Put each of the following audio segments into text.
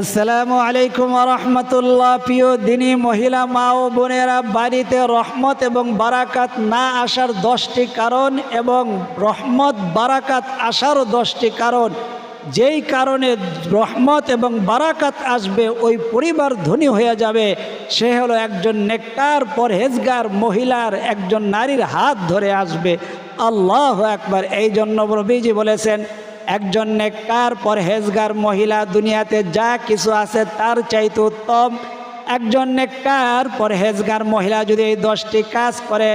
আসসালামু আলাইকুম রহমতুল্লাহ। প্রিয় দিনী মহিলা, মা ও বোনেরা, বাড়িতে রহমত এবং বারাকাত না আসার দশটি কারণ এবং রহমত, বারাকাত আসারও দশটি কারণ। যেই কারণে রহমত এবং বারাকাত আসবে, ওই পরিবার ধনী হয়ে যাবে। সে হলো একজন নেককার, পরহেজগার মহিলার একজন নারীর হাত ধরে আসবে। আল্লাহ একবার এই জন্য রবিজি বলেছেন একজন নেককার পরহেজগার মহিলা দুনিয়াতে যা কিছু আছে তার চাইতে উত্তম। একজন নেককার পরহেজগার মহিলা যদি এই দশটি কাজ করে,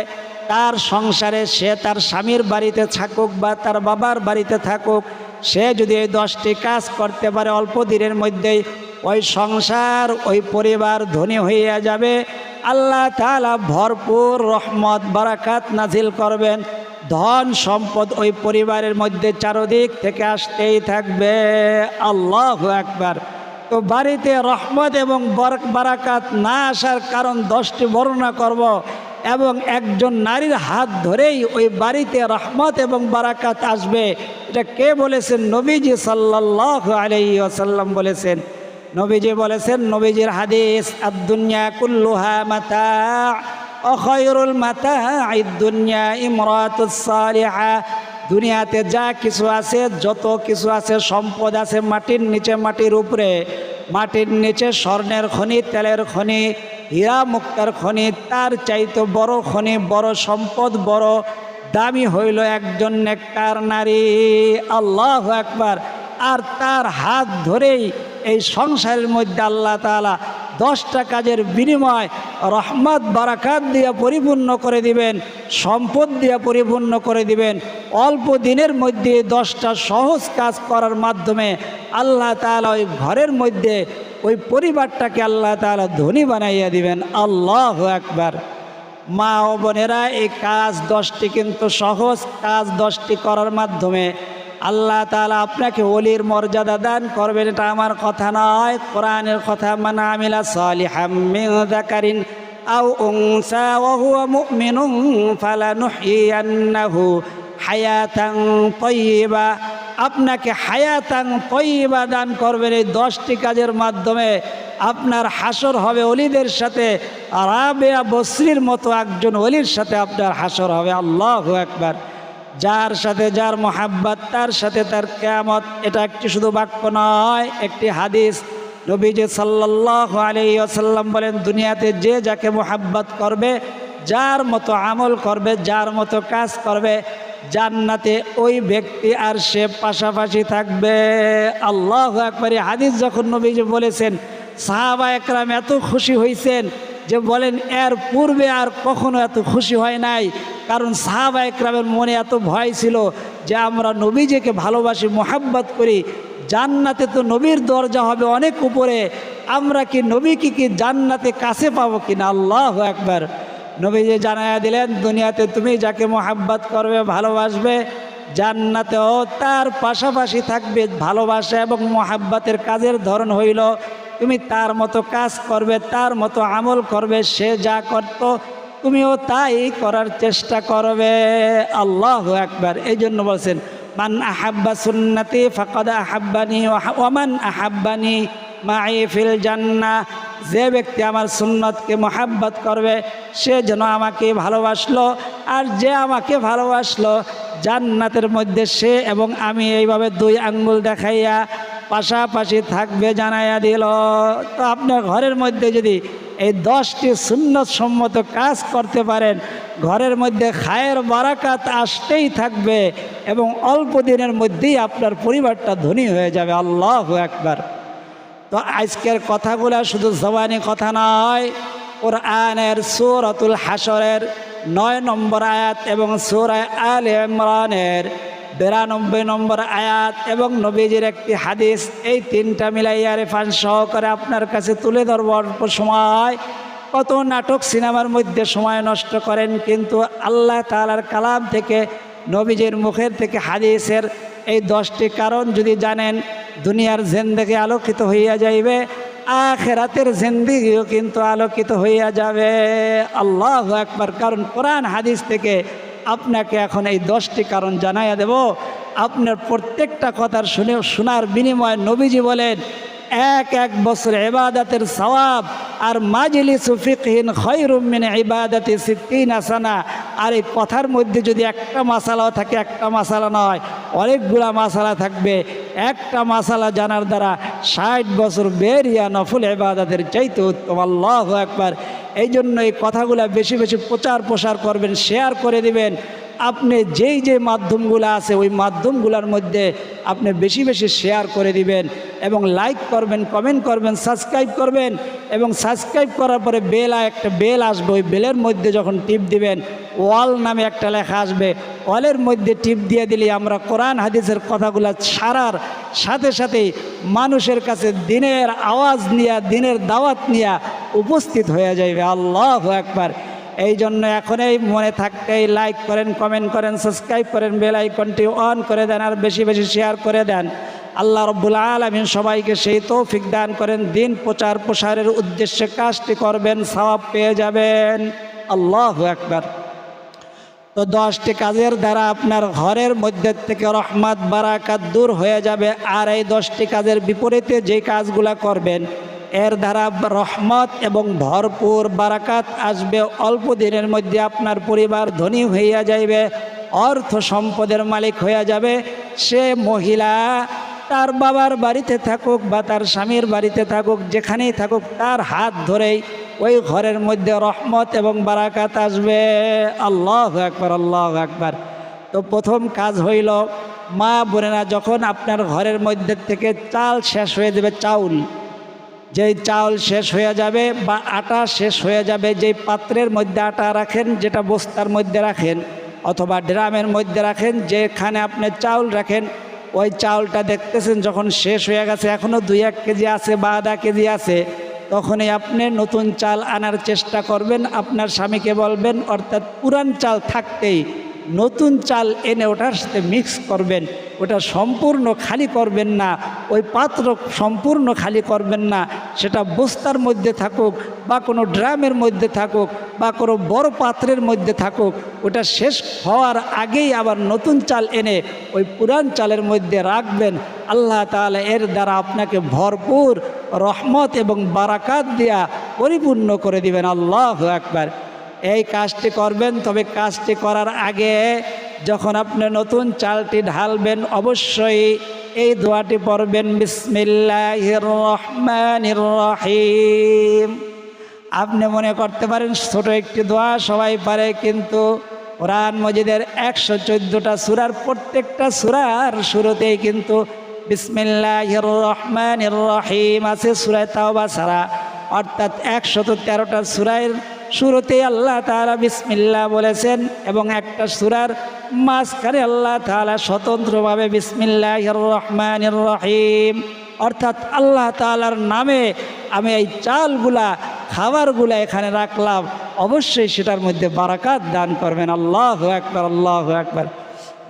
তার সংসারে সে তার স্বামীর বাড়িতে থাকুক বা তার বাবার বাড়িতে থাকুক, সে যদি এই দশটি কাজ করতে পারে অল্প দিনের মধ্যেই, ওই সংসার, ওই পরিবার ধনী হইয়া যাবে। আল্লাহ তালা ভরপুর রহমত, বারাকাত নাজিল করবেন। ধন সম্পদ ওই পরিবারের মধ্যে চারদিক থেকে আসতেই থাকবে। আল্লাহ একবার তো বাড়িতে রহমত এবং বরক বারাকাত না আসার কারণ দশটি বর্ণনা করব এবং একজন নারীর হাত ধরেই ওই বাড়িতে রহমত এবং বারাকাত আসবে। এটা কে বলেছেন? নবীজি সাল্লাহ আলাই আসাল্লাম বলেছেন। নবীজি বলেছেন, নবীজির হাদিস আদুনিয়া কুল্লুহা মাতা। অখয়রুল মাতা দুনিয়া ইমরাতুসালিহা দুনিয়াতে যা কিছু আছে, যত কিছু আছে, সম্পদ আছে মাটির নিচে মাটির উপরে। মাটির নিচে স্বর্ণের খনি, তেলের খনি, হীরা মুক্তার খনি, তার চাইতে বড় খনি, বড় সম্পদ, বড় দামি হইল একজন নেককার নারী। আল্লাহ একবার আর তার হাত ধরেই এই সংসারের মধ্যে আল্লাহ তালা দশটা কাজের বিনিময় রহমত, বারাকাত দিয়ে পরিপূর্ণ করে দিবেন, সম্পদ দিয়ে পরিপূর্ণ করে দিবেন, অল্প দিনের মধ্যে দশটা সহজ কাজ করার মাধ্যমে আল্লাহ তালা ওই ঘরের মধ্যে ওই পরিবারটাকে আল্লাহ তালা ধনী বানাইয়া দিবেন। আল্লাহ একবার মা ও বোনেরা, এই কাজ দশটি কিন্তু সহজ কাজ দশটি করার মাধ্যমে আল্লাহ তালা আপনাকে অলির মর্যাদা দান করবেন। এটা আমার কথা নয়, কোরআনের কথা মানা আমিলা সালিহামিন আও উংসা ওহুয়া মুমিনুন ফালানুহিয়ান্নাহু হায়াতাং তৈবা আপনাকে হায়াতাং তৈবা দান করবেন এই দশটি কাজের মাধ্যমে। আপনার হাসর হবে অলিদের সাথে। রাবেয়া বসরির মতো একজন অলির সাথে আপনার হাসর হবে। আল্লাহ একবার যার সাথে যার মোহাব্বত, তার সাথে তার কেয়ামত। এটা একটি শুধু বাক্য নয়, একটি হাদিস। নবীজি সাল্লাহ আলী আসাল্লাম বলেন, দুনিয়াতে যে যাকে মোহাব্বত করবে, যার মতো আমল করবে, যার মতো কাজ করবে, জান্নাতে ওই ব্যক্তি আর সে পাশাপাশি থাকবে। আল্লাহ একবারে হাদিস যখন নবীজি বলেছেন, সাহাবা একরাম এত খুশি হয়েছেন যে বলেন, এর পূর্বে আর কখনো এত খুশি হয় নাই। কারণ সাহাবা একরামের মনে এত ভয় ছিল যে আমরা নবীজিকে ভালোবাসি, মোহাব্বত করি। জান্নাতে তো নবীর দরজা হবে অনেক উপরে। আমরা কি নবীকে কি জান্নাতে কাছে পাবো কিনা? আল্লাহ একবার নবী যে জানাইয়া দিলেন, দুনিয়াতে তুমি যাকে মোহাব্বত করবে, ভালোবাসবে, জান্নাতেও তার পাশাপাশি থাকবে ভালোবাসা এবং মোহাব্বতের কাজের ধরন হইল, তুমি তার মতো কাজ করবে, তার মতো আমল করবে, সে যা করত, তুমিও তাই করার চেষ্টা করবে। আল্লাহ একবার এই জন্য বলছেন মান আহাব্বা সুন্নতি ফকদ আহাব্বানি ওমান আহাব্বানি মাই ফিল জান্না। যে ব্যক্তি আমার সুন্নতকে মোহাব্বত করবে, সে যেন আমাকে ভালোবাসলো। আর যে আমাকে ভালোবাসলো, জান্নাতের মধ্যে সে এবং আমি এইভাবে দুই আঙ্গুল দেখাইয়া পাশাপাশি থাকবে জানাইয়া দিল। তো আপনার ঘরের মধ্যে যদি এই দশটি সুন্নত সম্মত কাজ করতে পারেন ঘরের মধ্যে খায়ের বারাকাত আসতেই থাকবে এবং অল্প দিনের মধ্যেই আপনার পরিবারটা ধনী হয়ে যাবে। আল্লাহ একবার তো আজকের কথাগুলো শুধু জবানি কথা নয়, কোরআনের সুরতুল হাসরের নয় নম্বর আয়াত এবং সুরায় আল ইমরানের বিরানব্বই নম্বর আয়াত এবং নবীজির একটি হাদিস, এই তিনটা মিলাইয়া রেফান সহকারে আপনার কাছে তুলে ধরব অল্প সময়। কত নাটক সিনেমার মধ্যে সময় নষ্ট করেন, কিন্তু আল্লাহ তালার কালাম থেকে, নবীজির মুখের থেকে হাদিসের এই দশটি কারণ যদি জানেন, দুনিয়ার জেন্দেকে আলোকিত হইয়া যাইবে, আখেরাতের জিন্দিগিও কিন্তু আলোকিত হইয়া যাবে। আল্লাহ একবার কারণ কোরআন হাদিস থেকে আপনাকে এখন এই দশটি কারণ জানাইয়া দেব। আপনার প্রত্যেকটা কথার শুনে, শোনার বিনিময়ে নবীজি বলেন এক এক বছর এবাদাতের সওয়াব, আর মাজলি সুফিকহীন খৈরুমিন ইবাদাতি সিদ্দিন আসানা আর এই কথার মধ্যে যদি একটা মশালাও থাকে, একটা মশালা নয়, অনেকগুলা মশালা থাকবে। একটা মশালা জানার দ্বারা ষাট বছর বেরিয়া নফল এবাদাতের চাইতে উত্তম। আল্লাহ একবার এই জন্য এই কথাগুলা বেশি বেশি প্রচার প্রসার করবেন শেয়ার করে দিবেন। আপনি যেই যে মাধ্যমগুলো আছে, ওই মাধ্যমগুলোর মধ্যে আপনি বেশি বেশি শেয়ার করে দিবেন এবং লাইক করবেন কমেন্ট করবেন সাবস্ক্রাইব করবেন এবং সাবস্ক্রাইব করার পরে বেল একটা বেল আসবে, ওই বেলের মধ্যে যখন টিপ দিবেন ওয়াল নামে একটা লেখা আসবে। ওয়ালের মধ্যে টিপ দিয়ে দিলে আমরা কোরআন, হাদিসের কথাগুলো ছাড়ার সাথে সাথেই মানুষের কাছে দিনের আওয়াজ নিয়ে, দিনের দাওয়াত নিয়ে উপস্থিত হয়ে যাইবে। আল্লাহ একবার এই জন্য এখনই মনে থাকতেই লাইক করেন কমেন্ট করেন সাবস্ক্রাইব করেন বেল আইকনটি অন করে দেন আর বেশি বেশি শেয়ার করে দেন। আল্লাহ রব্বুল আলমিন সবাইকে সেই তৌফিক দান করেন। দিন প্রচার প্রসারের উদ্দেশ্যে কাজটি করবেন, সওয়াব পেয়ে যাবেন। আল্লাহ একবার তো দশটি কাজের দ্বারা আপনার ঘরের মধ্যে থেকে রহমত, বারাকাত দূর হয়ে যাবে। আর এই দশটি কাজের বিপরীতে যে কাজগুলা করবেন এর দ্বারা রহমত এবং ভরপুর বারাকাত আসবে। অল্প দিনের মধ্যে আপনার পরিবার ধনী হইয়া যাইবে, অর্থ সম্পদের মালিক হইয়া যাবে। সে মহিলা তার বাবার বাড়িতে থাকুক বা তার স্বামীর বাড়িতে থাকুক, যেখানেই থাকুক, তার হাত ধরেই ওই ঘরের মধ্যে রহমত এবং বারাকাত আসবে। আল্লাহ একবার আল্লাহ একবার তো প্রথম কাজ হইল, মা বোনেরা যখন আপনার ঘরের মধ্যে থেকে চাল শেষ হয়ে যাবে, চাউল। যেই চাউল শেষ হয়ে যাবে বা আটা শেষ হয়ে যাবে, যেই পাত্রের মধ্যে আটা রাখেন, যেটা বস্তার মধ্যে রাখেন অথবা ড্রামের মধ্যে রাখেন, যেখানে আপনি চাউল রাখেন, ওই চাউলটা দেখতেছেন যখন শেষ হয়ে গেছে এখনও দুই এক কেজি আছে বা আধা কেজি আছে, তখনই আপনি নতুন চাল আনার চেষ্টা করবেন। আপনার স্বামীকে বলবেন, অর্থাৎ পুরান চাল থাকতেই নতুন চাল এনে ওটার সাথে মিক্স করবেন, ওটা সম্পূর্ণ খালি করবেন না, ওই পাত্র সম্পূর্ণ খালি করবেন না, সেটা বস্তার মধ্যে থাকুক বা কোনো ড্রামের মধ্যে থাকুক বা কোনো বড় পাত্রের মধ্যে থাকুক, ওটা শেষ হওয়ার আগেই আবার নতুন চাল এনে ওই পুরান চালের মধ্যে রাখবেন। আল্লাহ তাআলা এর দ্বারা আপনাকে ভরপুর রহমত এবং বারাকাত দিয়া পরিপূর্ণ করে দিবেন। আল্লাহ একবার এই কাজটি করবেন, তবে কাজটি করার আগে যখন আপনি নতুন চালটি ঢালবেন, অবশ্যই এই দোয়াটি পড়বেন, বিসমিল্লাহির রহমান রহিম। আপনি মনে করতে পারেন, ছোট একটি দোয়া সবাই পারে, কিন্তু কোরআন মজিদের একশো চোদ্দোটা সুরার প্রত্যেকটা সুরার শুরুতেই কিন্তু বিসমিল্লাহির রহমানির রহিম আছে, সুরায় তাওবা ছাড়া। অর্থাৎ একশত তেরোটা সুরায়ের শুরুতে আল্লাহ তালা বিসমিল্লাহ বলেছেন এবং একটা সুরার মাঝখানে আল্লাহ তাআলা স্বতন্ত্রভাবে বিসমিল্লাহির রহমানির রহিম। অর্থাৎ আল্লাহ তাআলার নামে আমি এই চালগুলা, খাবারগুলা এখানে রাখলাম। অবশ্যই সেটার মধ্যে বারাকাত দান করবেন। আল্লাহ একবার আল্লাহ একবার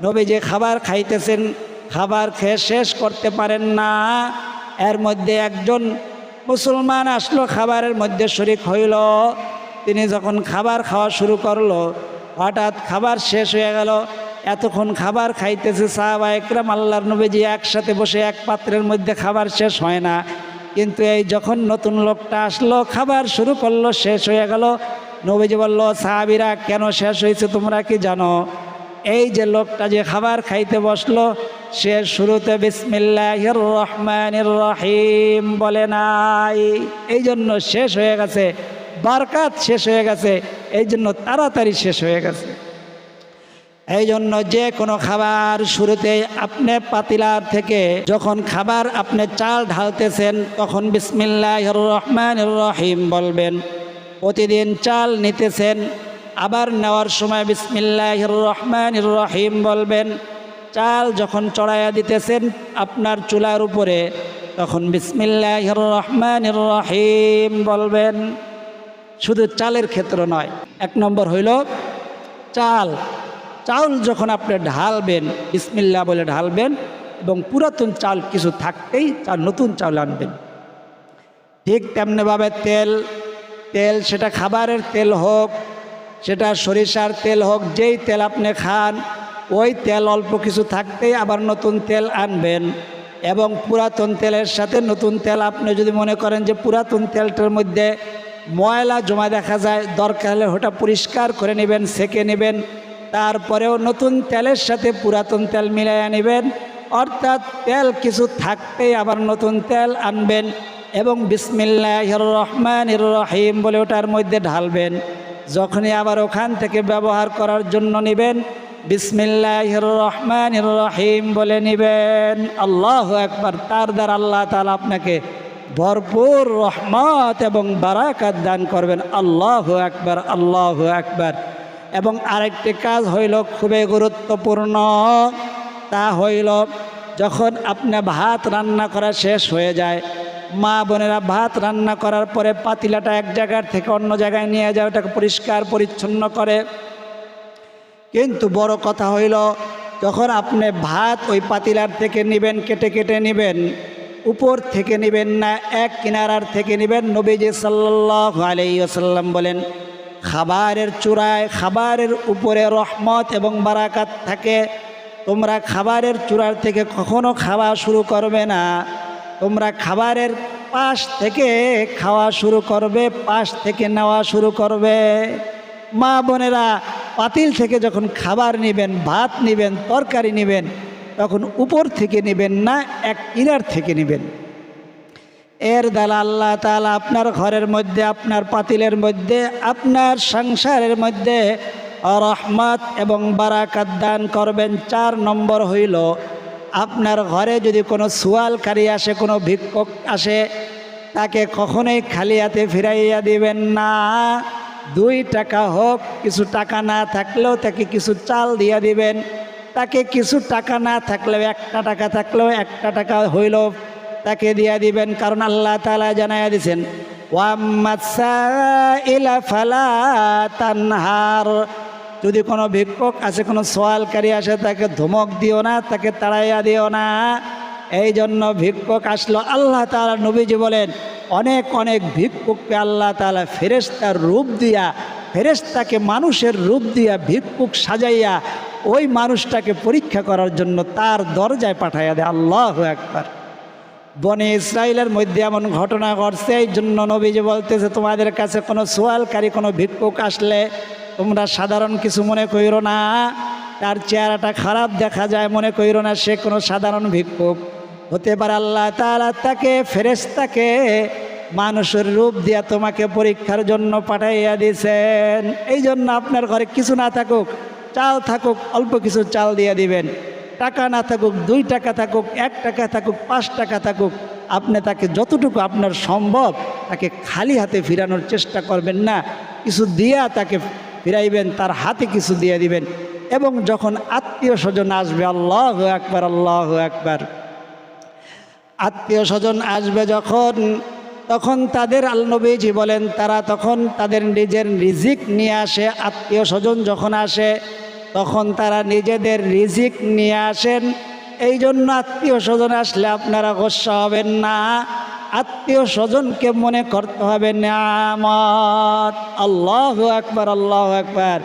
নবী যে খাবার খাইতেছেন, খাবার খেয়ে শেষ করতে পারেন না। এর মধ্যে একজন মুসলমান আসলো, খাবারের মধ্যে শরিক হইল। তিনি যখন খাবার খাওয়া শুরু করল, হঠাৎ খাবার শেষ হয়ে গেল। এতক্ষণ খাবার খাইতেছে সাহাবা একরাম, আল্লাহর নবীজি একসাথে বসে এক পাত্রের মধ্যে খাবার শেষ হয় না। কিন্তু এই যখন নতুন লোকটা আসলো, খাবার শুরু করল, শেষ হয়ে গেল। নবীজি বলল, সাহাবিরা, কেন শেষ হয়েছে তোমরা কি জানো? এই যে লোকটা যে খাবার খাইতে বসল, সে শুরুতে বিসমিল্লাহির রহমানির রহিম বলে নাই। এই জন্য শেষ হয়ে গেছে। বারকাত শেষ হয়ে গেছে এই জন্য তাড়াতাড়ি শেষ হয়ে গেছে। এই জন্য যে কোনো খাবার শুরুতে আপনি পাতিলার থেকে যখন খাবার আপনি চাল ঢালতেছেন, তখন বিসমিল্লাহ রহমান রহিম বলবেন। প্রতিদিন চাল নিতেছেন, আবার নেওয়ার সময় বিসমিল্লাহ রহমান রহিম বলবেন। চাল যখন চড়াইয়া দিতেছেন আপনার চুলার উপরে, তখন বিসমিল্লাহ রহমান রহিম বলবেন। শুধু চালের ক্ষেত্র নয়, এক নম্বর হইল চাল। চাউল যখন আপনি ঢালবেন বিসমিল্লা বলে ঢালবেন এবং পুরাতন চাল কিছু থাকতেই চাল, নতুন চাল আনবেন। ঠিক তেমনিভাবে তেল তেল সেটা খাবারের তেল হোক, সেটা সরিষার তেল হোক, যেই তেল আপনি খান, ওই তেল অল্প কিছু থাকতেই আবার নতুন তেল আনবেন এবং পুরাতন তেলের সাথে নতুন তেল আপনি যদি মনে করেন যে পুরাতন তেলটার মধ্যে ময়লা জমা দেখা যায়, দরকার হলে ওটা পরিষ্কার করে নেবেন, সেকে নেবেন, তারপরেও নতুন তেলের সাথে পুরাতন তেল মিলাইয়া নেবেন। অর্থাৎ তেল কিছু থাকতেই আবার নতুন তেল আনবেন এবং বিসমিল্লাহ রহমান রহিম বলে ওটার মধ্যে ঢালবেন। যখনই আবার ওখান থেকে ব্যবহার করার জন্য নেবেন বিসমিল্লাহ রহমান রহিম বলে নেবেন। আল্লাহ একবার তার দ্বারা আল্লাহ তালা আপনাকে ভরপুর রহমত এবং বারাকাত দান করবেন। আল্লাহ একবার আল্লাহ একবার এবং আরেকটি কাজ হইল খুবই গুরুত্বপূর্ণ। তা হইল যখন আপনি ভাত রান্না করা শেষ হয়ে যায়, মা বোনেরা ভাত রান্না করার পরে পাতিলাটা এক জায়গার থেকে অন্য জায়গায় নিয়ে যায়, ওটাকে পরিষ্কার পরিচ্ছন্ন করে। কিন্তু বড় কথা হইল, যখন আপনি ভাত ওই পাতিলার থেকে নেবেন, কেটে কেটে নেবেন উপর থেকে নেবেন না, এক কিনারার থেকে নেবেন। নবীজি সাল্লাহ আলাইসাল্লাম বলেন, খাবারের চূড়ায় খাবারের উপরে রহমত এবং বারাকাত থাকে। তোমরা খাবারের চূড়ার থেকে কখনো খাওয়া শুরু করবে না। তোমরা খাবারের পাশ থেকে খাওয়া শুরু করবে, পাশ থেকে নেওয়া শুরু করবে। মা বোনেরা পাতিল থেকে যখন খাবার নেবেন, ভাত নেবেন, তরকারি নেবেন তখন উপর থেকে নেবেন না, এক কিনার থেকে নেবেন। এর দ্বারা আল্লাহ তালা আপনার ঘরের মধ্যে, আপনার পাতিলের মধ্যে, আপনার সংসারের মধ্যে রহমত এবং বারাকাত দান করবেন। চার নম্বর হইল, আপনার ঘরে যদি কোনো সুয়ালকারী আসে, কোনো ভিক্ষক আসে, তাকে কখনোই খালি হাতে ফিরাইয়া দিবেন না। দুই টাকা হোক, কিছু টাকা না থাকলেও তাকে কিছু চাল দিয়ে দিবেন। তাকে কিছু টাকা না থাকলেও, একটা টাকা থাকলেও, একটা টাকা হইল তাকে দিয়ে দিবেন। কারণ আল্লাহ তালা জানাইয়া দিছেন তানহার। যদি কোনো ভিক্ষক আসে, কোনো সোয়ালকারী আসে, তাকে ধমক দিও না, তাকে তাড়াইয়া দিও না। এই জন্য ভিক্ষক আসলো, আল্লাহ তালা নবীজি বলেন, অনেক অনেক ভিক্ষুককে আল্লাহ তালা ফেরেস্তার রূপ দিয়া ফেরেস্তাকে মানুষের রূপ দিয়া ভিক্ষুক সাজাইয়া ওই মানুষটাকে পরীক্ষা করার জন্য তার দরজায় পাঠাইয়া দেয়। আল্লাহ একবার বনে ইসরায়েলের মধ্যে এমন ঘটনা ঘটছে, এই জন্য নবীজি বলতেছে, তোমাদের কাছে কোনো সোয়ালকারী, কোনো ভিক্ষুক আসলে তোমরা সাধারণ কিছু মনে কইরো না। তার চেহারাটা খারাপ দেখা যায়, মনে কইরো না সে কোনো সাধারণ ভিক্ষুক। হতে পারে আল্লাহ তালা তাকে ফেরেস্তাকে মানুষের রূপ দিয়া তোমাকে পরীক্ষার জন্য পাঠাইয়া দিয়েছেন এই জন্য আপনার ঘরে কিছু না থাকুক, চাল থাকুক, অল্প কিছু চাল দিয়ে দিবেন। টাকা না থাকুক, দুই টাকা থাকুক, এক টাকা থাকুক, পাঁচ টাকা থাকুক, আপনি তাকে যতটুকু আপনার সম্ভব তাকে খালি হাতে ফিরানোর চেষ্টা করবেন না। কিছু দিয়া তাকে ফিরাইবেন, তার হাতে কিছু দিয়ে দিবেন। এবং যখন আত্মীয় স্বজন আসবে, আল্লাহ একবার আল্লাহ একবার আত্মীয় স্বজন আসবে যখন তখন তাদের আলনবীজি বলেন, তারা তখন তাদের নিজের রিজিক নিয়ে আসে, আত্মীয় স্বজন যখন আসে, তখন তারা নিজেদের রিজিক নিয়ে আসেন। এই জন্য আত্মীয় স্বজন আসলে আপনারা গোসা হবেন না। আত্মীয় স্বজনকে মনে করতে হবে নামত আল্লাহ একবার আল্লাহ একবার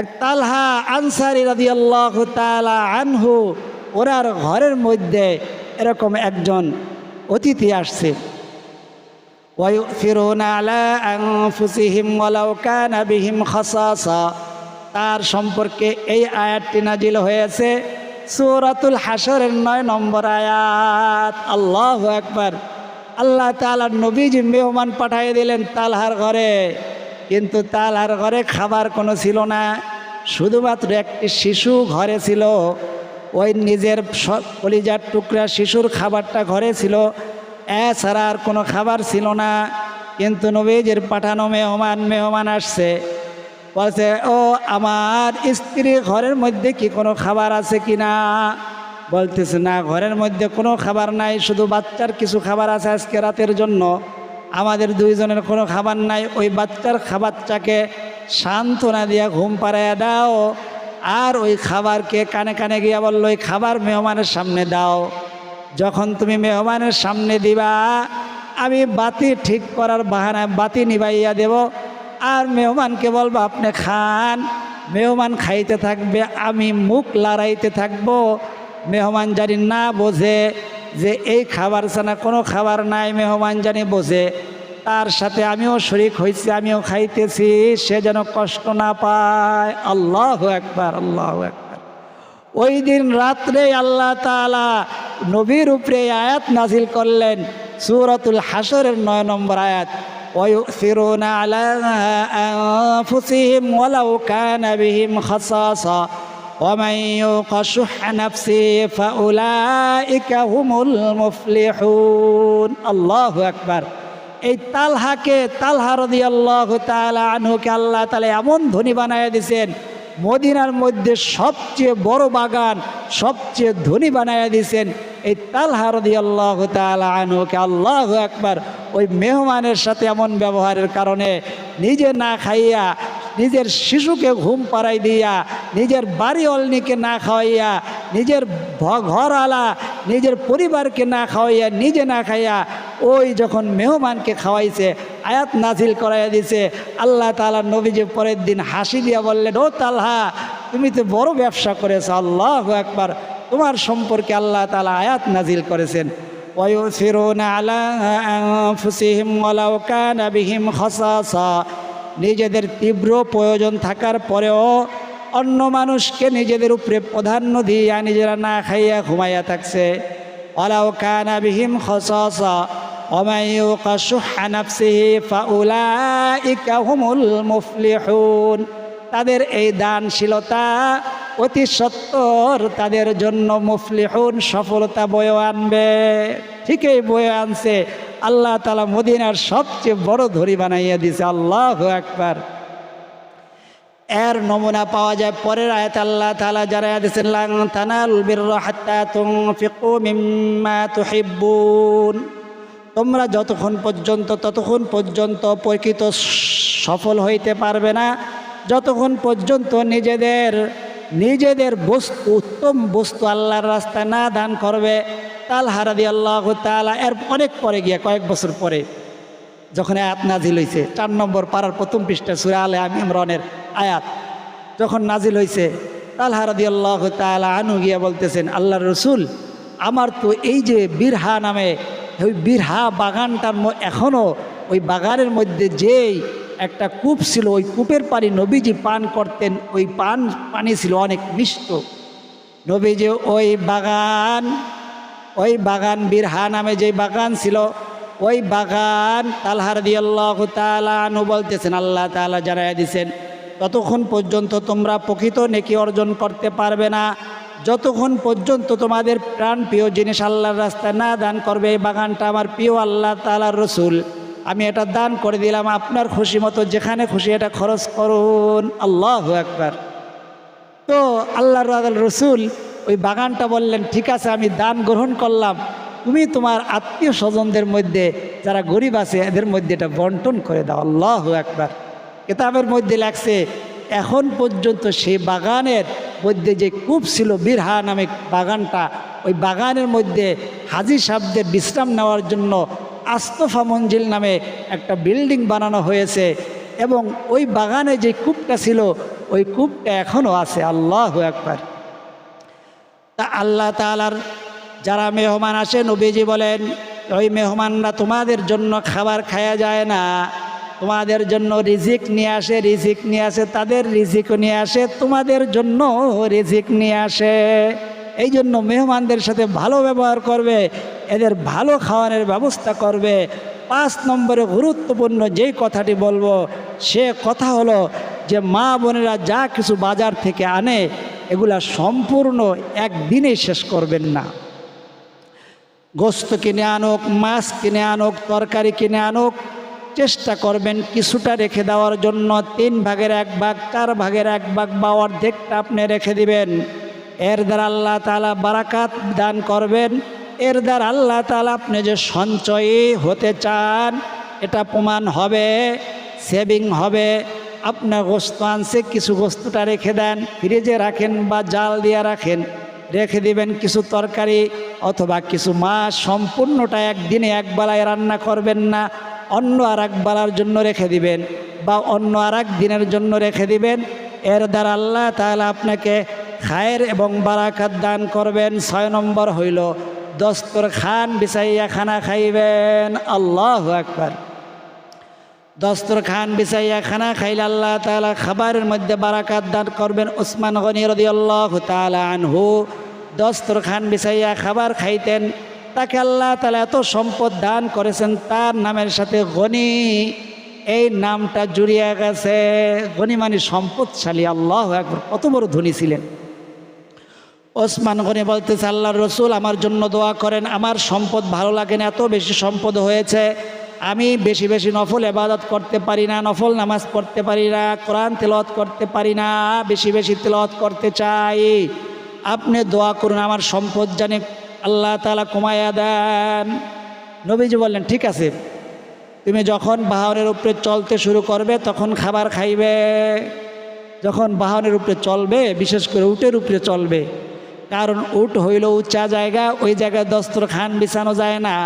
এক তালহা আনসারি রাদি আল্লাহ তালা আনহু ওরার ঘরের মধ্যে এরকম একজন অতিথি আসছে। ওয়ুফিরুন আলা আংফুসিহিম ওয়ালাউ কানা বিহিম খাসাসা তার সম্পর্কে এই আয়াতটি নাজিল হয়েছে সুরাতুল হাসরের নয় নম্বর আয়াত। আল্লাহ একবার আল্লাহ তালার নবীজি মেহমান পাঠিয়ে দিলেন তালহার ঘরে। কিন্তু তালহার ঘরে খাবার কোনো ছিল না। শুধুমাত্র একটি শিশু ঘরে ছিল। ওই নিজের কলিজার টুকরা শিশুর খাবারটা ঘরে ছিল। এছাড়া আর কোনো খাবার ছিল না, কিন্তু নবীজির পাঠানো মেহমান মেহমান আসছে। বলছে, ও আমার স্ত্রী, ঘরের মধ্যে কি কোনো খাবার আছে কি না? বলতেছে, না, ঘরের মধ্যে কোনো খাবার নাই, শুধু বাচ্চার কিছু খাবার আছে আজকে রাতের জন্য। আমাদের দুইজনের কোনো খাবার নাই, ওই বাচ্চার খাবারটাকে সান্ত্বনা দিয়া ঘুম পাড়াইয়া দাও, আর ওই খাবারকে কানে কানে গিয়া বলল, ওই খাবার মেহমানের সামনে দাও। যখন তুমি মেহমানের সামনে দিবা, আমি বাতি ঠিক করার বাহানায় বাতি নিবাইয়া দেব। আর মেহমানকে বলব, আপনি খান। মেহমান খাইতে থাকবে, আমি মুখ লড়াইতে থাকব। মেহমান জানি না বোঝে যে এই খাবার ছানা কোনো খাবার নাই, মেহমান জানি বোঝে। তার সাথে আমিও শরিক হয়েছি আমিও খাইতেছি, সে যেন কষ্ট না পায়। আল্লাহ একবার আল্লাহ একবার ওই দিন রাত্রে আল্লাহ তাআলা নবীর উপরে এই আয়াত নাজিল করলেন সূরাতুল হাসরের নয় নম্বর আয়াত ويؤثرون على أنفسهم ولو كان بهم خصاصة ومن يوق شح نفسه فأولئك هم المفلحون الله أكبر এই তালহাকে তালহা রদি আল্লাহ তালা আনহুকে আল্লাহ তালা এমন ধনী বানায় দিয়েছেন মদিনার মধ্যে সবচেয়ে বড় বাগান, সবচেয়ে ধনী বানায় দিয়েছেন এই তালহা রদি আল্লাহ তালা আনহুকে। আল্লাহ একবার ওই মেহমানের সাথে এমন ব্যবহারের কারণে নিজে না খাইয়া, নিজের শিশুকে ঘুম পাড়াই দিয়া, নিজের বাড়ি অলনিকে না খাওয়াইয়া, নিজের ভ- ঘরওয়ালা, নিজের পরিবারকে না খাওয়াইয়া, নিজে না খাইয়া ওই যখন মেহমানকে খাওয়াইছে, আয়াত নাজিল করাইয়া দিছে, আল্লাহ তালার নবীজি পরের দিন হাসি দিয়া বললেন, ও তাল্হা, তুমি তো বড় ব্যবসা করেছ, আল্লাহ একবার তোমার সম্পর্কে আল্লাহ তালা আয়াত নাজিল করেছেন। নিজেদের তীব্র প্রয়োজন থাকার পরেও অন্য মানুষকে নিজেদের উপরে প্রাধান্য দিয়ে নিজেরা না খাইয়া ঘুমাইয়া থাকছে। অলাও কানাবিহীম খসা ومن يوق شح نفسه فأولئك هم المفلحون তাদের এই দানশীলতা অতি সত্তর তাদের জন্য মুফলিহুন সফলতা বয়ে আনবে ঠিকই বয়ে আনছে আল্লাহ তালা মদিনার সবচেয়ে বড় ধরি বানাইয়া দিছে আল্লাহ একবার এর নমুনা পাওয়া যায় পরের আয়াত আল্লাহ তাআলা যারা দিয়েছেন লাং তানাল বিররা হাত্তা তুনফিকু মিম্মা তুহিব্বুন তোমরা যতক্ষণ পর্যন্ত, ততক্ষণ পর্যন্ত প্রকৃত সফল হইতে পারবে না, যতক্ষণ পর্যন্ত নিজেদের নিজেদের বস্তু, উত্তম বস্তু আল্লাহর রাস্তায় না দান করবে তাল হারাদি আল্লাহ তালা এর অনেক পরে গিয়া, কয়েক বছর পরে যখন আয়াত নাজিল হয়েছে চার নম্বর পাড়ার প্রথম পৃষ্ঠা সুরা আলে আমি ইমরানের আয়াত, যখন নাজিল হয়েছে তালহারাদি আল্লাহ তালা আনু গিয়া বলতেছেন আল্লাহ রসুল, আমার তো এই যে বীরহা নামে ওই বীরহা বাগানটার এখনও ওই বাগানের মধ্যে যেই একটা কূপ ছিল, ওই কূপের পানি নবীজি পান করতেন, ওই পান, পানি ছিল অনেক মিষ্ট। নবীজি ওই বাগান ওই বাগান বীরহা নামে যে বাগান ছিল, ওই বাগান তালহার তালু বলতেছেন, আল্লাহ তালা জানাইয়া দিছেন, ততক্ষণ পর্যন্ত তোমরা প্রকৃত নেকি অর্জন করতে পারবে না যতক্ষণ পর্যন্ত তোমাদের প্রাণ প্রিয় জিনিস আল্লাহর রাস্তায় না দান করবে, এই বাগানটা আমার প্রিয় আল্লাহ তালার রসুল, আমি এটা দান করে দিলাম আপনার খুশি মতো, যেখানে খুশি এটা খরচ করুন। আল্লাহ একবার তো আল্লাহ রসুল ওই বাগানটা বললেন, ঠিক আছে, আমি দান গ্রহণ করলাম। তুমি তোমার আত্মীয় স্বজনদের মধ্যে, যারা গরিব আছে, এদের মধ্যে এটা বন্টন করে দাও। আল্লাহ একবার কেতাবের মধ্যে লাগছে এখন পর্যন্ত সেই বাগানের মধ্যে যে কূপ ছিল বীরহা নামে বাগানটা, ওই বাগানের মধ্যে হাজি সাহেবদের বিশ্রাম নেওয়ার জন্য আস্তফা মঞ্জিল নামে একটা বিল্ডিং বানানো হয়েছে এবং ওই বাগানে যে কূপটা ছিল, ওই কূপটা এখনও আছে। আল্লাহ একবার তা আল্লাহ তালার যারা মেহমান আসে, নবীজি বলেন, ওই মেহমানরা তোমাদের জন্য খাবার খায়া যায় না। তোমাদের জন্য রিজিক নিয়ে আসে, রিজিক নিয়ে আসে, তাদের রিজিকও নিয়ে আসে, তোমাদের জন্য রিজিক নিয়ে আসে। এই জন্য মেহমানদের সাথে ভালো ব্যবহার করবে, এদের ভালো খাওয়ানোর ব্যবস্থা করবে। পাঁচ নম্বরে গুরুত্বপূর্ণ যেই কথাটি বলব, সে কথা হলো যে মা বোনেরা যা কিছু বাজার থেকে আনে, এগুলা সম্পূর্ণ একদিনে শেষ করবেন না। গোস্ত কিনে আনুক, মাছ কিনে আনুক, তরকারি কিনে আনুক চেষ্টা করবেন কিছুটা রেখে দেওয়ার জন্য, তিন ভাগের এক ভাগ, চার ভাগের এক ভাগ বা অর্ধেকটা আপনি রেখে দিবেন। এর দ্বারা আল্লাহ তালা বারাকাত দান করবেন। এর দ্বারা আল্লাহ তালা আপনি যে সঞ্চয়ী হতে চান, এটা প্রমাণ হবে সেভিং হবে। আপনার গোস্ত আনছে, কিছু গোস্তটা রেখে দেন, ফ্রিজে রাখেন বা জাল দিয়ে রাখেন, রেখে দিবেন কিছু তরকারি অথবা কিছু মাছ, সম্পূর্ণটা একদিনে এক বেলায় রান্না করবেন না অন্য আর বেলার জন্য রেখে দিবেন বা অন্য আর দিনের জন্য রেখে দিবেন। এর দ্বারা আল্লাহ তাহলে আপনাকে খায়ের এবং বারাকাত দান করবেন। ছয় নম্বর হইল, দস্তর খান বিছাইয়া খানা খাইবেন। আল্লাহ একবার দস্তর খান বিছাইয়া খানা খাইলে আল্লাহ তালা খাবারের মধ্যে বারাকাত দান করবেন ওসমান গনি রদি আল্লাহ তালা আনহু। দস্তর খান বিছাইয়া খাবার খাইতেন। তাকে আল্লাহ তালা এত সম্পদ দান করেছেন, তার নামের সাথে গনি। এই নামটা জুড়িয়ে গেছে। গনি মানে সম্পদশালী, আল্লাহ একবার কত বড় ধনী ছিলেন। ওসমান গনি বলতেছে আল্লাহ রসুল আমার জন্য দোয়া করেন, আমার সম্পদ ভালো লাগে না, এত বেশি সম্পদ হয়েছে, আমি বেশি বেশি নফল এবাদত করতে পারি না, নফল নামাজ পড়তে পারি না, কোরআন তেলত করতে পারি না, বেশি বেশি তেলত করতে চাই। আপনি দোয়া করুন, আমার সম্পদ জানে আল্লাহ তালা কমায়া দেন। নবীজি বললেন, ঠিক আছে, তুমি যখন বাহনের উপরে চলতে শুরু করবে তখন খাবার খাইবে। যখন বাহনের উপরে চলবে, বিশেষ করে উটের উপরে চলবে, কারণ উট হইল উঁচা জায়গা, ওই জায়গায় দস্তর খান বিছানো যায় না।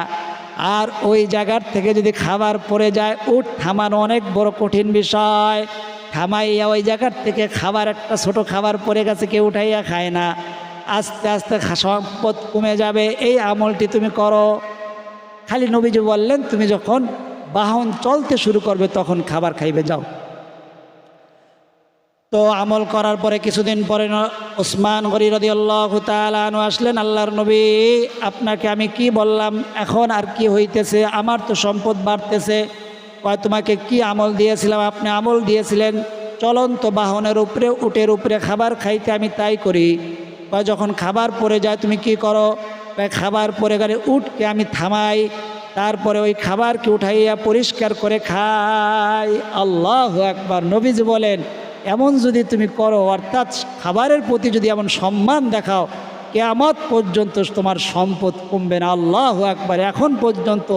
আর ওই জায়গার থেকে যদি খাবার পড়ে যায়, উট থামানো অনেক বড় কঠিন বিষয়। থামাইয়া ওই জায়গার থেকে খাবার, একটা ছোট খাবার পড়ে গেছে, কেউ উঠাইয়া খায় না। আস্তে আস্তে সম্পদ কমে যাবে, এই আমলটি তুমি করো। খালি নবীজি বললেন, তুমি যখন বাহন চলতে শুরু করবে, তখন খাবার খাইবে, যাও। তো আমল করার পরে কিছুদিন পরে ওসমান গরি রদি আল্লাহ তালু আসলেন, আল্লাহর নবী, আপনাকে আমি কি বললাম, এখন আর কি হইতেছে, আমার তো সম্পদ বাড়তেছে। কয়, তোমাকে কি আমল দিয়েছিলাম, আপনি আমল দিয়েছিলেন, চলন্ত বাহনের উপরে, উটের উপরে খাবার খাইতে আমি তাই করি। কয় যখন খাবার পড়ে যায়, তুমি কি করো? খাবার পরে গেলে উঠকে আমি থামাই, তারপরে ওই খাবারকে উঠাইয়া পরিষ্কার করে খাই। আল্লাহ একবার নবীজ বলেন, এমন যদি তুমি করো, অর্থাৎ খাবারের প্রতি যদি এমন সম্মান দেখাও, কেয়ামত পর্যন্ত তোমার সম্পদ কমবে না। আল্লাহ একবার এখন পর্যন্ত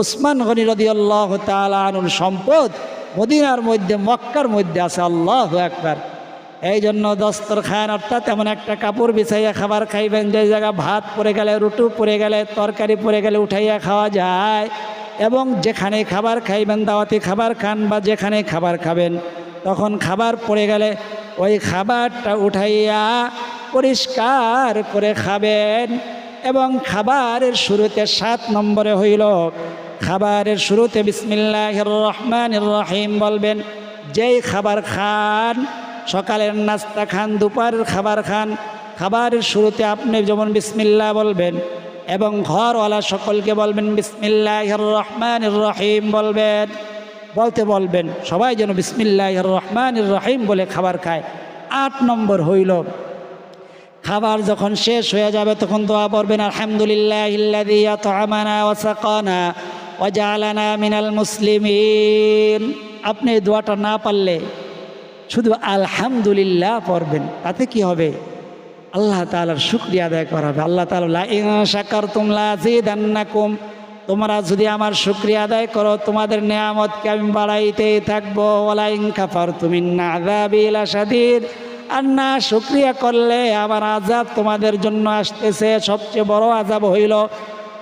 ওসমান গনি রদি আল্লাহ তালুর সম্পদ মদিনার মধ্যে, মক্কার মধ্যে আছে। আল্লাহ একবার এই জন্য দস্তরখান অর্থাৎ এমন একটা কাপড় বিছাইয়া খাবার খাইবেন, যে জায়গা ভাত পড়ে গেলে, রুটু পড়ে গেলে, তরকারি পড়ে গেলে উঠাইয়া খাওয়া যায় এবং যেখানে খাবার খাইবেন, দাওয়াতি খাবার খান বা যেখানে খাবার খাবেন, তখন খাবার পড়ে গেলে ওই খাবারটা উঠাইয়া পরিষ্কার করে খাবেন এবং খাবারের শুরুতে সাত নম্বরে হইল, খাবারের শুরুতে বিসমিল্লাহ রহমান রহিম বলবেন, যেই খাবার খান সকালের নাস্তা খান, দুপুরের খাবার খান। খাবারের শুরুতে আপনি যেমন বিসমিল্লা বলবেন এবং ঘরওয়ালা সকলকে বলবেন বিসমিল্লাহ রহমান রহিম বলবেন। বলতে বলবেন, সবাই যেন বিসমিল্লাহ রহমান রহিম বলে খাবার খায়। আট নম্বর হইল, খাবার যখন শেষ হয়ে যাবে তখন দোয়া পড়বেন, আলহামদুলিল্লাহ মিনাল আপনি দোয়াটা না পারলে শুধু আলহামদুলিল্লাহ পড়বেন, তাতে কি হবে? আল্লাহ তাআলার শুকরিয়া আদায় করা হবে আল্লাহ তাআলা ইন শাকারতুম লাযিদান্নাকুম তোমরা যদি আমার শুক্রিয়া আদায় করো, তোমাদের নেয়ামতকে আমি বাড়াইতেই থাকব। কাফার তুমি সাদিদ আর না, শুক্রিয়া করলে আমার আজাব তোমাদের জন্য আসতেছে। সবচেয়ে বড় আজাব হইল,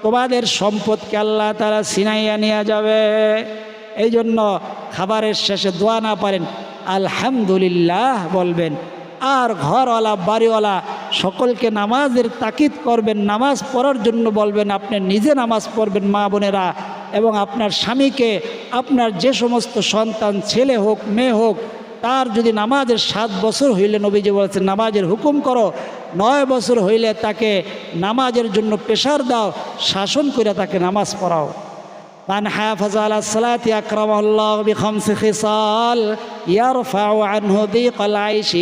তোমাদের সম্পদকে আল্লাহ তারা সিনাইয়া নিয়ে যাবে। এই জন্য খাবারের শেষে দোয়া না পারেন। আলহামদুলিল্লাহ বলবেন। আর ঘরওয়ালা, বাড়িওয়ালা সকলকে নামাজের তাকিদ করবেন, নামাজ পড়ার জন্য বলবেন, আপনি নিজে নামাজ পড়বেন মা বোনেরা এবং আপনার স্বামীকে, আপনার যে সমস্ত সন্তান, ছেলে হোক, মেয়ে হোক, তার যদি নামাজের সাত বছর হইলে নবীজি বলেছেন, নামাজের হুকুম করো। নয় বছর হইলে তাকে নামাজের জন্য প্রেশার দাও, শাসন করে তাকে নামাজ পড়াও। من حافظ على الصلاة أكرمه الله بخمس خصال يرفع عنه ضيق العيش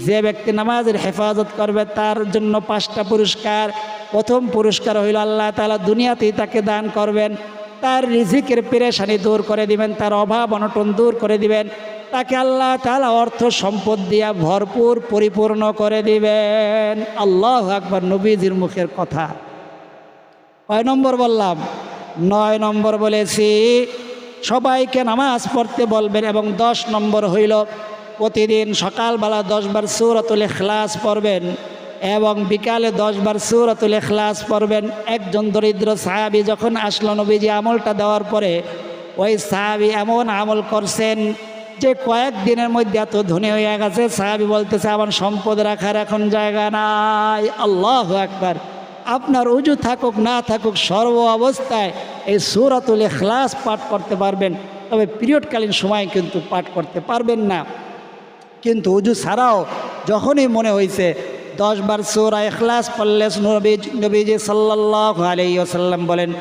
যে ব্যক্তি নামাজের হেফাজত করবে তার জন্য পাঁচটা পুরস্কার প্রথম পুরস্কার হইল আল্লাহ তালা দুনিয়াতেই তাকে দান করবেন তার রিজিকের পেরেশানি দূর করে দিবেন তার অভাব অনটন দূর করে দিবেন তাকে আল্লাহ তালা অর্থ সম্পদ দিয়া ভরপুর পরিপূর্ণ করে দিবেন আল্লাহ আকবর নবীজির মুখের কথা কয় নম্বর বললাম নয় নম্বর বলেছি, সবাইকে নামাজ পড়তে বলবেন এবং দশ নম্বর হইল, প্রতিদিন সকালবেলা দশবার সুরতুল এখলাস পড়বেন এবং বিকালে দশবার সুরতুল এখলাস পড়বেন। একজন দরিদ্র সাহাবি যখন আসলো নবীজি আমলটা দেওয়ার পরে, ওই সাহাবি এমন আমল করছেন যে কয়েক দিনের মধ্যে এত ধনী হয়ে গেছে, সাহাবি বলতেছে, আমার সম্পদ রাখার এখন জায়গা নাই, আল্লাহ একবার আপনার উজু থাকুক, না থাকুক, সর্ব অবস্থায় এই সুরাতুল ইখলাস পাঠ করতে পারবেন, তবে পিরিয়ডকালীন সময় কিন্তু পাঠ করতে পারবেন না। কিন্তু উজু ছাড়াও যখনই মনে হয়েছে দশ বার সুরা ইখলাস পড়লে নবী, নবীজি সাল্লাহ আলাই ওসাল্লাম বলেন,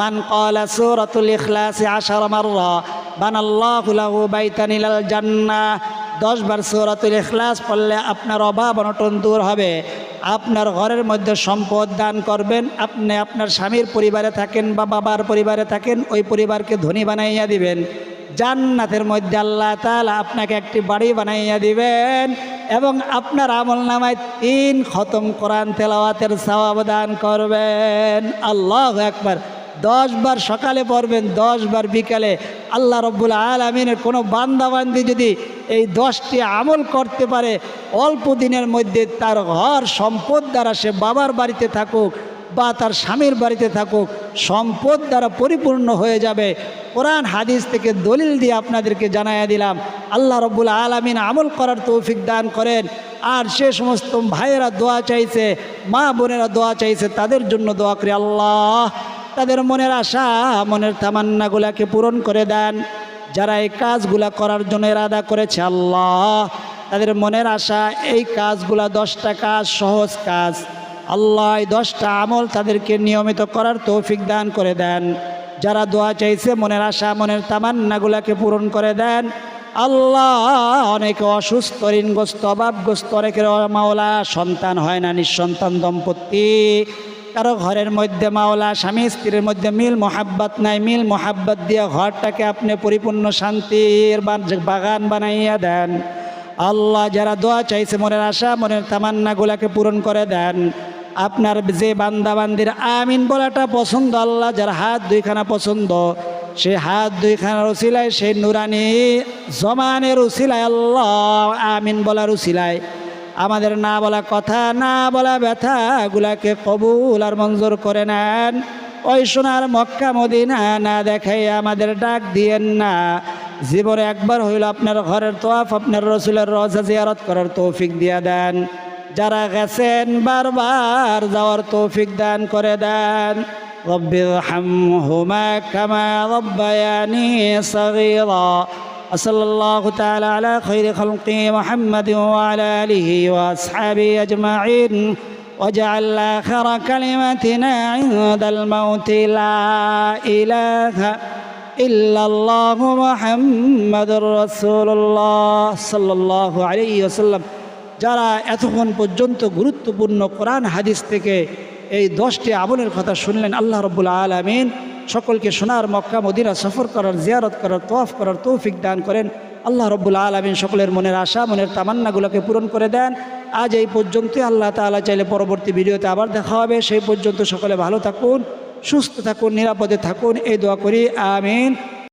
মান কলা সুরাতুল ইখলাস আশার মাররা, বানাল্লাহু লাহু বাইতানিলাল জান্না দশ বার সুরাতুল ইখলাস পড়লে আপনার অভাব অনটন দূর হবে। আপনার ঘরের মধ্যে সম্পদ দান করবেন, আপনি আপনার স্বামীর পরিবারে থাকেন বা বাবার পরিবারে থাকেন, ওই পরিবারকে ধনী বানাইয়া দিবেন। জান্নাতের মধ্যে আল্লাহ তালা আপনাকে একটি বাড়ি বানাইয়া দিবেন এবং আপনার আমল নামায় তিন খতম কোরআন তেলাওয়াতের সবাব দান করবেন। আল্লাহ একবার দশ বার সকালে পড়বেন, দশ বার বিকালে। আল্লাহ রব্বুল আলমিনের কোনো বান্দাবান্দি যদি এই দশটি আমল করতে পারে, অল্প দিনের মধ্যে তার ঘর সম্পদ দ্বারা সে বাবার বাড়িতে থাকুক বা তার স্বামীর বাড়িতে থাকুক, সম্পদ দ্বারা পরিপূর্ণ হয়ে যাবে। কোরআন, হাদিস থেকে দলিল দিয়ে আপনাদেরকে জানাইয়া দিলাম, আল্লাহ রব্বুল আলমিন আমল করার তৌফিক দান করেন। আর সে সমস্ত ভাইয়েরা দোয়া চাইছে, মা বোনেরা দোয়া চাইছে, তাদের জন্য দোয়া করি আল্লাহ। তাদের মনের আশা, মনের তামান্নাগুলাকে পূরণ করে দেন। যারা এই কাজগুলা করার জন্য এরাদা করেছে আল্লাহ, তাদের মনের আশা, এই কাজগুলা দশটা কাজ, সহজ কাজ। আল্লাহ এই দশটা আমল তাদেরকে নিয়মিত করার তৌফিক দান করে দেন। যারা দোয়া চাইছে, মনের আশা, মনের তামান্নাগুলাকে পূরণ করে দেন। আল্লাহ অনেকে অসুস্থ, ঋণগ্রস্ত, অভাবগ্রস্ত, অনেকের মাওলা সন্তান হয় না, নিঃসন্তান দম্পতি। কারও ঘরের মধ্যে মাওলা, স্বামী স্ত্রীর মধ্যে মিল মোহাব্বত নাই, মিল মোহাব্বত দিয়ে ঘরটাকে আপনি পরিপূর্ণ শান্তির বাগান বানাইয়া দেন। আল্লাহ যারা দোয়া চাইছে, মনের আশা, মনের তামান্নাগুলাকে পূরণ করে দেন। আপনার যে বান্দাবান্দির আমিন বলাটা পছন্দ, আল্লাহ যার হাত দুইখানা পছন্দ, সে হাত দুইখানার উসিলায় সেই নুরানি জমানের উসিলায়, আল্লাহ আমিন বলার উসিলায়। আমাদের না বলা কথা না বলা ব্যথাগুলাকে কবুল আর মঞ্জুর করে নেন ওই সোনার মক্কা মদিনা না দেখাই আমাদের ডাক দিয়েন না জীবনে একবার হইল আপনার ঘরের তোয়াফ আপনার রসুলের রজা জিয়ারত করার তৌফিক দিয়া দেন যারা গেছেন বারবার যাওয়ার তৌফিক দান করে দেন رب ارحمهما كما ربياني صغيرا وصلى الله تعالى على خير خلقه محمد وعلى آله وأصحابه أجمعين واجعل آخر كلمتنا عند الموت لا إله إلا الله محمد رسول الله صلى الله عليه وسلم যারা এতক্ষণ পর্যন্ত গুরুত্বপূর্ণ কোরআন হাদিস থেকে এই দশটি আমলের কথা শুনলেন আল্লাহ রব্বুল আলমিন সকলকে সোনার মক্কা, মদিনা সফর করার, জিয়ারত করার তোয়াফ করার তৌফিক দান করেন। আল্লাহ রব্বুল আলমিন সকলের মনের আশা, মনের তামান্নাগুলোকে পূরণ করে দেন। আজ এই পর্যন্তই। আল্লাহ তালা চাইলে পরবর্তী ভিডিওতে আবার দেখা হবে। সেই পর্যন্ত সকলে ভালো থাকুন, সুস্থ থাকুন, নিরাপদে থাকুন। এই দোয়া করি, আমিন।